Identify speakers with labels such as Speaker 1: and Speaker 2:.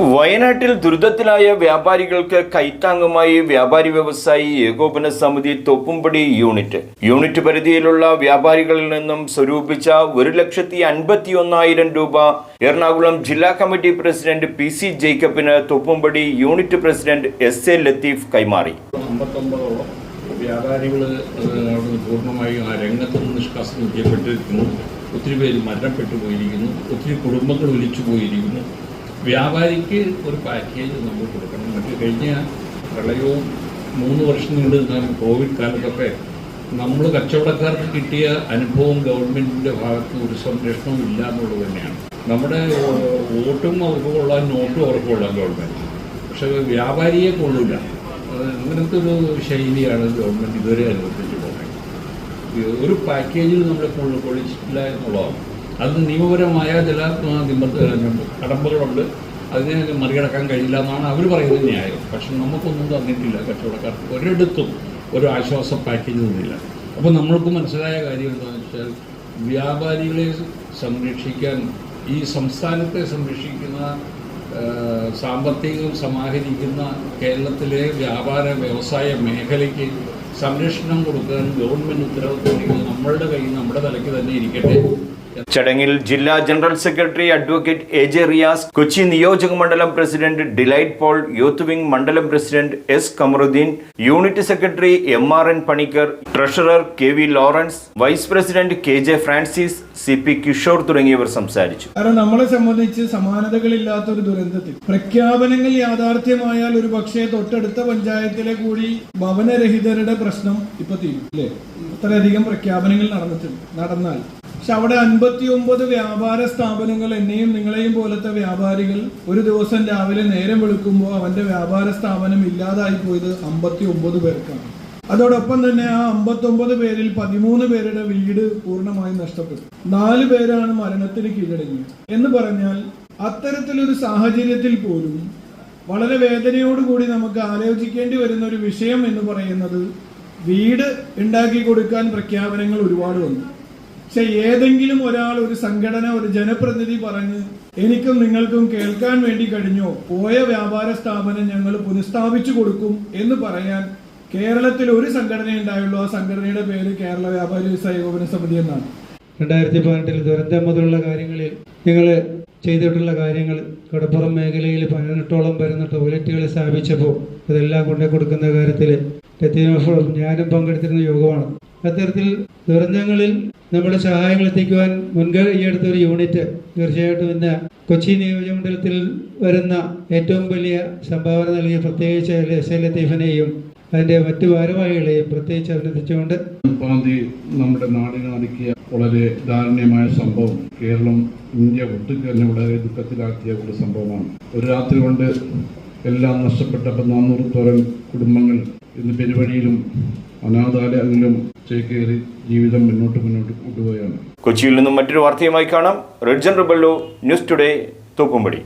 Speaker 1: വയനാട്ടിൽ ദുരിതത്തിലായ വ്യാപാരികൾക്ക് കൈത്താങ്ങുമായി വ്യാപാരി വ്യവസായി ഏകോപന സമിതി തൊപ്പുംപടി യൂണിറ്റ്. യൂണിറ്റ് പരിധിയിലുള്ള വ്യാപാരികളിൽ നിന്നും സ്വരൂപിച്ച ഒരു ലക്ഷത്തി അൻപത്തി ഒന്നായിരം രൂപ എറണാകുളം ജില്ലാ committee president P C ജേക്കബിന് Thoppumpady unit president S A Latheef കൈമാറി.
Speaker 2: നിഷ്കാസനം ഒത്തിരി പേര് മരണപ്പെട്ടു പോയിരിക്കുന്നു. ഒത്തിരി കുടുംബങ്ങൾ ഒലിച്ചു പോയിരിക്കുന്നു. വ്യാപാരിക്ക് ഒരു പാക്കേജ് നമ്മൾ കൊടുക്കണം. മറ്റു കഴിഞ്ഞ പ്രളയവും മൂന്ന് വർഷം നീണ്ടു നിന്നാലും കോവിഡ് കാലത്തൊക്കെ നമ്മൾ കച്ചവടക്കാർക്ക് കിട്ടിയ അനുഭവം ഗവൺമെന്റിന്റെ ഭാഗത്ത് ഒരു സംരക്ഷണവും ഇല്ല എന്നുള്ളത് തന്നെയാണ്. നമ്മുടെ വോട്ടും അവർക്ക് കൊള്ളാൻ നോട്ടും അവർക്ക് കൊള്ളാൻ ഗവൺമെന്റ് പക്ഷേ വ്യാപാരിയെ കൊള്ളില്ല അങ്ങനത്തെ ഒരു ശൈലിയാണ് ഗവൺമെന്റ് ഇതുവരെ അനുവർത്തിച്ചു പോകുന്നത് ഒരു പാക്കേജിൽ നമ്മളെ കൊള്ളി- കൊള്ളിച്ചിട്ടില്ല എന്നുള്ളതാണ്. അത് നിയമപരമായ ചില കടമ്പകളുണ്ട്. അതിനെ മറികടക്കാൻ കഴിയില്ല എന്നാണ് അവർ പറയുന്നത് ന്യായം. പക്ഷെ നമുക്കൊന്നും തന്നിട്ടില്ല കച്ചവടക്കാർക്ക്. ഒരിടത്തും ഒരു ആശ്വാസ പാക്കേജ് തന്നില്ല അപ്പോൾ നമ്മൾക്ക് മനസ്സിലായ കാര്യം എന്താണെന്ന് വെച്ചാൽ വ്യാപാരികളെ സംരക്ഷിക്കാൻ ഈ സംസ്ഥാനത്തെ സംരക്ഷിക്കുന്ന സാമ്പത്തികം സമാഹരിക്കുന്ന കേരളത്തിലെ വ്യാപാര വ്യവസായ മേഖലയ്ക്ക് സംരക്ഷണം കൊടുക്കാൻ ഗവൺമെന്റ് ഉത്തരവാദിത്തം നമ്മളുടെ കയ്യിൽ നമ്മുടെ തലയ്ക്ക് തന്നെ ഇരിക്കട്ടെ.
Speaker 1: ചടങ്ങിൽ ജില്ലാ general secretary advocate A J Riyas Kochi നിയോജക മണ്ഡലം president Delight Paul youth wing മണ്ഡലം president S Kamaruddin unit secretary M R N Panicker treasurer K V Lawrence vice president K J Francis C P Kishore തുടങ്ങിയവർ സംസാരിച്ചു.
Speaker 3: കാരണം നമ്മളെ സംബന്ധിച്ച് സമാനതകളില്ലാത്ത ഒരു ദുരന്തത്തിൽ പ്രഖ്യാപനങ്ങൾ യാഥാർത്ഥ്യമായാൽ ഒരു പക്ഷേ തൊട്ടടുത്ത പഞ്ചായത്തിലെ കൂടി ഭവനരഹിതരുടെ പ്രശ്നം ഇപ്പൊ തീരും അല്ലേ? അത്രയധികം പ്രഖ്യാപനങ്ങൾ നടന്നിട്ടുണ്ട് നടന്നാൽ പക്ഷെ അവിടെ അൻപത്തി ഒമ്പത് വ്യാപാര സ്ഥാപനങ്ങൾ എന്നെയും നിങ്ങളെയും പോലത്തെ വ്യാപാരികൾ ഒരു ദിവസം രാവിലെ നേരം വെളുക്കുമ്പോൾ അവന്റെ വ്യാപാര സ്ഥാപനം ഇല്ലാതായി പോയത് അമ്പത്തി ഒമ്പത് പേർക്കാണ്. അതോടൊപ്പം തന്നെ ആ അമ്പത്തൊമ്പത് പേരിൽ പതിമൂന്ന് പേരുടെ വീട് പൂർണമായും നഷ്ടപ്പെട്ടു. നാല് പേരാണ് മരണത്തിന് കീഴടങ്ങിയത്. എന്ന് പറഞ്ഞാൽ അത്തരത്തിലൊരു സാഹചര്യത്തിൽ പോലും വളരെ വേദനയോടുകൂടി നമുക്ക് ആലോചിക്കേണ്ടി വരുന്ന ഒരു വിഷയം എന്ന് പറയുന്നത് വീട് ഉണ്ടാക്കി കൊടുക്കാൻ പ്രഖ്യാപനങ്ങൾ ഒരുപാട് വന്നു. പക്ഷെ ഏതെങ്കിലും ഒരാൾ ഒരു സംഘടന ഒരു ജനപ്രതിനിധി പറഞ്ഞ് എനിക്കും നിങ്ങൾക്കും കേൾക്കാൻ വേണ്ടി കഴിഞ്ഞോ? പോയ വ്യാപാര സ്ഥാപനം ഞങ്ങൾ പുനഃസ്ഥാപിച്ചു കൊടുക്കും എന്ന് പറയാൻ കേരളത്തിൽ ഒരു സംഘടന ഉണ്ടായുള്ളൂ. ആ സംഘടനയുടെ പേര് കേരള വ്യാപാരി ഏകോപന സമിതി എന്നാണ്.
Speaker 4: രണ്ടായിരത്തി പതിനെട്ടിൽ ദുരന്തം മുതലുള്ള കാര്യങ്ങളിൽ ഞങ്ങൾ ചെയ്തിട്ടുള്ള കാര്യങ്ങൾ കടപ്പുറം മേഖലയിൽ പതിനെട്ടോളം വരുന്ന ടോയ്ലറ്റുകൾ സ്ഥാപിച്ചപ്പോൾ അതെല്ലാം കൊണ്ടു കൊടുക്കുന്ന കാര്യത്തിൽ ലത്തീനോഫും ഞാനും പങ്കെടുത്തിരുന്ന യോഗമാണ്. അത്തരത്തിൽ ദുരന്തങ്ങളിൽ നമ്മുടെ സഹായങ്ങൾ എത്തിക്കുവാൻ മുൻകൈയെടുത്ത ഒരു യൂണിറ്റ് തീർച്ചയായിട്ടും ഇന്ന് കൊച്ചി നിയോജകമണ്ഡലത്തിൽ വരുന്ന ഏറ്റവും വലിയ സംഭാവന നൽകിയ പ്രത്യേകിച്ച് എസ് എൽ ലത്തീഫിനെയും അതിന്റെ മറ്റു ഭാരവാഹികളെയും പ്രത്യേകിച്ച് അഭിനന്ദിച്ചുകൊണ്ട്
Speaker 5: നമ്മുടെ നാടിനെ നടുക്കിയ വളരെ ദാരുണ്യമായ സംഭവം. കേരളം ഇന്ത്യ ഒട്ടുക്ക് തന്നെ വളരെ ദുഃഖത്തിലാക്കിയ ഒരു സംഭവമാണ്. ഒരു രാത്രി കൊണ്ട് എല്ലാം നഷ്ടപ്പെട്ടപ്പോൾ നാനൂറത്തോളം കുടുംബങ്ങൾ ഇന്ന് പെരുവഴിയിലും അനാഥാലയങ്ങളിലും ചേക്കേറി ജീവിതം മുന്നോട്ട് മുന്നോട്ട് കൊണ്ടുപോയാണ്.
Speaker 1: കൊച്ചിയിൽ നിന്നും മറ്റൊരു വാർത്തയുമായി കാണാം. റെഡ് റെഡ്ജൻ റിബല്ലോ ന്യൂസ് ടുഡേ തോപ്പുംപടി.